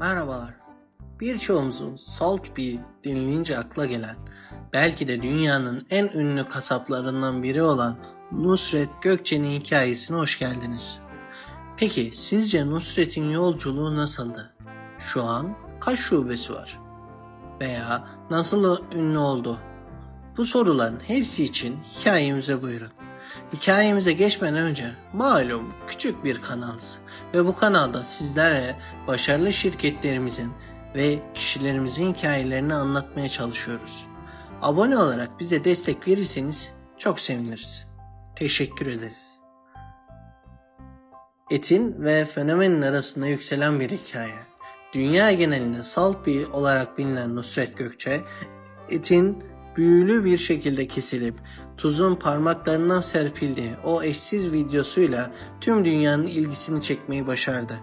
Merhabalar. Birçoğumuzun Salt Bee denilince akla gelen, belki de dünyanın en ünlü kasaplarından biri olan Nusret Gökçe'nin hikayesine hoş geldiniz. Peki sizce Nusret'in yolculuğu nasıldı? Şu an kaç şubesi var? Veya nasıl ünlü oldu? Bu soruların hepsi için hikayemize buyurun. Hikayemize geçmeden önce malum küçük bir kanalız ve bu kanalda sizlere başarılı şirketlerimizin ve kişilerimizin hikayelerini anlatmaya çalışıyoruz. Abone olarak bize destek verirseniz çok seviniriz. Teşekkür ederiz. Etin ve fenomenin arasında yükselen bir hikaye. Dünya genelinde salt bir olarak bilinen Nusret Gökçe, etin büyülü bir şekilde kesilip tuzun parmaklarından serpildiği o eşsiz videosuyla tüm dünyanın ilgisini çekmeyi başardı.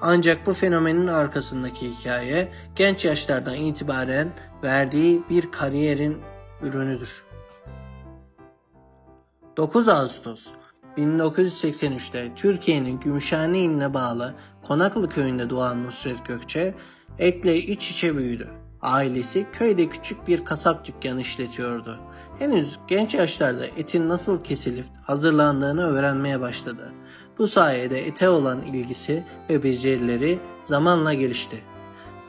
Ancak bu fenomenin arkasındaki hikaye genç yaşlardan itibaren verdiği bir kariyerin ürünüdür. 9 Ağustos 1983'te Türkiye'nin Gümüşhane iline bağlı Konaklı köyünde doğan Nusret Gökçe, ekle iç içe büyüdü. Ailesi köyde küçük bir kasap dükkanı işletiyordu. Henüz genç yaşlarda etin nasıl kesilip hazırlandığını öğrenmeye başladı. Bu sayede ete olan ilgisi ve becerileri zamanla gelişti.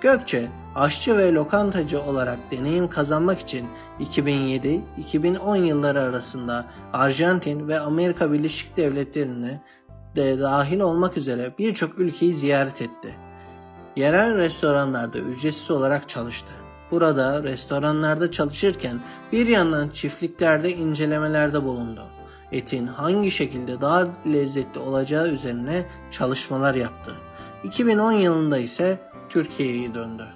Gökçe, aşçı ve lokantacı olarak deneyim kazanmak için 2007-2010 yılları arasında Arjantin ve Amerika Birleşik Devletleri'ne de dahil olmak üzere birçok ülkeyi ziyaret etti. Yerel restoranlarda ücretsiz olarak çalıştı. Burada restoranlarda çalışırken bir yandan çiftliklerde incelemelerde bulundu. Etin hangi şekilde daha lezzetli olacağı üzerine çalışmalar yaptı. 2010 yılında ise Türkiye'ye döndü.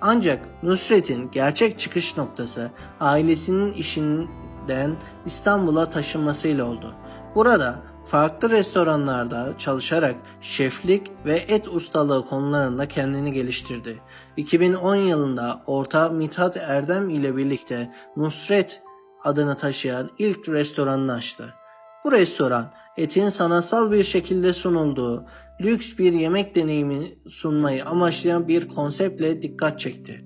Ancak Nusret'in gerçek çıkış noktası ailesinin işinden İstanbul'a taşınmasıyla oldu. Burada farklı restoranlarda çalışarak şeflik ve et ustalığı konularında kendini geliştirdi. 2010 yılında orta Mithat Erdem ile birlikte Nusret adını taşıyan ilk restoranını açtı. Bu restoran etin sanatsal bir şekilde sunulduğu lüks bir yemek deneyimi sunmayı amaçlayan bir konseptle dikkat çekti.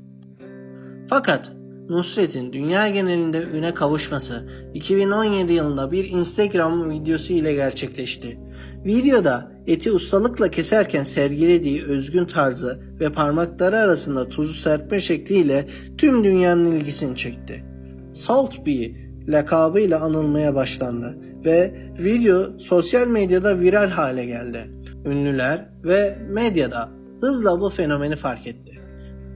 Fakat Nusret'in dünya genelinde üne kavuşması 2017 yılında bir Instagram videosu ile gerçekleşti. Videoda eti ustalıkla keserken sergilediği özgün tarzı ve parmakları arasında tuzu serpme şekliyle tüm dünyanın ilgisini çekti. Salt Bee lakabıyla anılmaya başlandı ve video sosyal medyada viral hale geldi. Ünlüler ve medyada hızla bu fenomeni fark etti.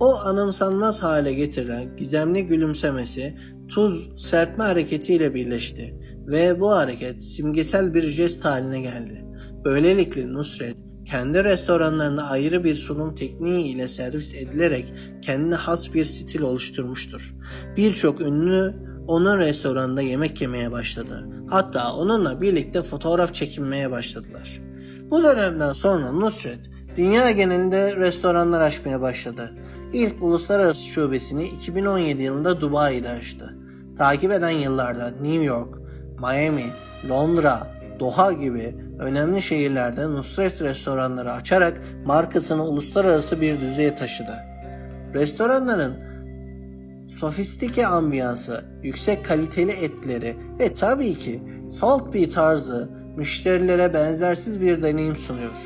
O anımsanmaz hale getirilen gizemli gülümsemesi tuz serpme hareketiyle birleşti ve bu hareket simgesel bir jest haline geldi. Böylelikle Nusret kendi restoranlarında ayrı bir sunum tekniği ile servis edilerek kendine has bir stil oluşturmuştur. Birçok ünlü onun restoranında yemek yemeye başladı. Hatta onunla birlikte fotoğraf çekinmeye başladılar. Bu dönemden sonra Nusret dünya genelinde restoranlar açmaya başladı. İlk uluslararası şubesini 2017 yılında Dubai'de açtı. Takip eden yıllarda New York, Miami, Londra, Doha gibi önemli şehirlerde Nusret restoranları açarak markasını uluslararası bir düzeye taşıdı. Restoranların sofistike ambiyansı, yüksek kaliteli etleri ve tabii ki Salt Bee tarzı müşterilere benzersiz bir deneyim sunuyor.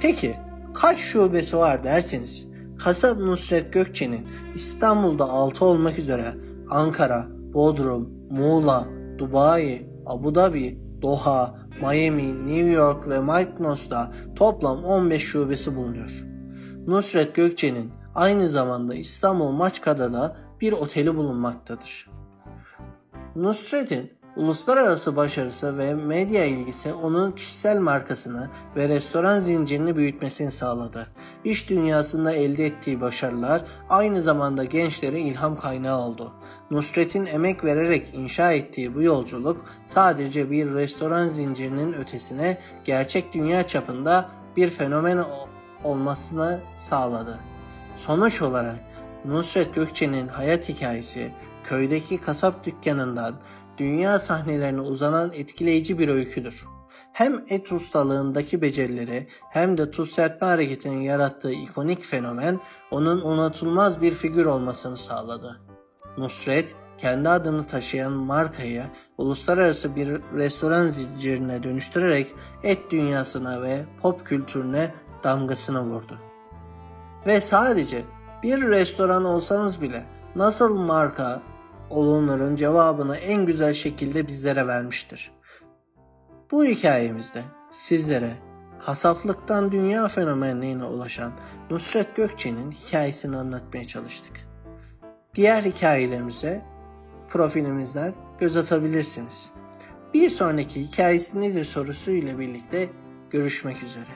Peki kaç şubesi var derseniz Kasap Nusret Gökçe'nin İstanbul'da 6 olmak üzere Ankara, Bodrum, Muğla, Dubai, Abu Dhabi, Doha, Miami, New York ve Mykonos'ta toplam 15 şubesi bulunuyor. Nusret Gökçe'nin aynı zamanda İstanbul Maçka'da da bir oteli bulunmaktadır. Nusret'in uluslararası başarısı ve medya ilgisi onun kişisel markasını ve restoran zincirini büyütmesini sağladı. İş dünyasında elde ettiği başarılar aynı zamanda gençlere ilham kaynağı oldu. Nusret'in emek vererek inşa ettiği bu yolculuk sadece bir restoran zincirinin ötesine gerçek dünya çapında bir fenomen olmasını sağladı. Sonuç olarak Nusret Gökçe'nin hayat hikayesi köydeki kasap dükkanından dünya sahnelerine uzanan etkileyici bir öyküdür. Hem et ustalığındaki becerileri hem de tuz serpme hareketinin yarattığı ikonik fenomen onun unutulmaz bir figür olmasını sağladı. Nusret, kendi adını taşıyan markayı uluslararası bir restoran zincirine dönüştürerek et dünyasına ve pop kültürüne damgasını vurdu. Ve sadece bir restoran olsanız bile nasıl marka olunurun cevabını en güzel şekilde bizlere vermiştir. Bu hikayemizde sizlere kasaplıktan dünya fenomenliğine ulaşan Nusret Gökçe'nin hikayesini anlatmaya çalıştık. Diğer hikayelerimize profilimizden göz atabilirsiniz. Bir sonraki hikayesi nedir sorusuyla birlikte görüşmek üzere.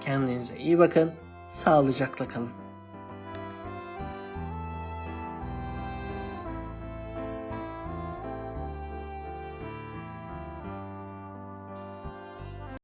Kendinize iyi bakın, sağlıcakla kalın.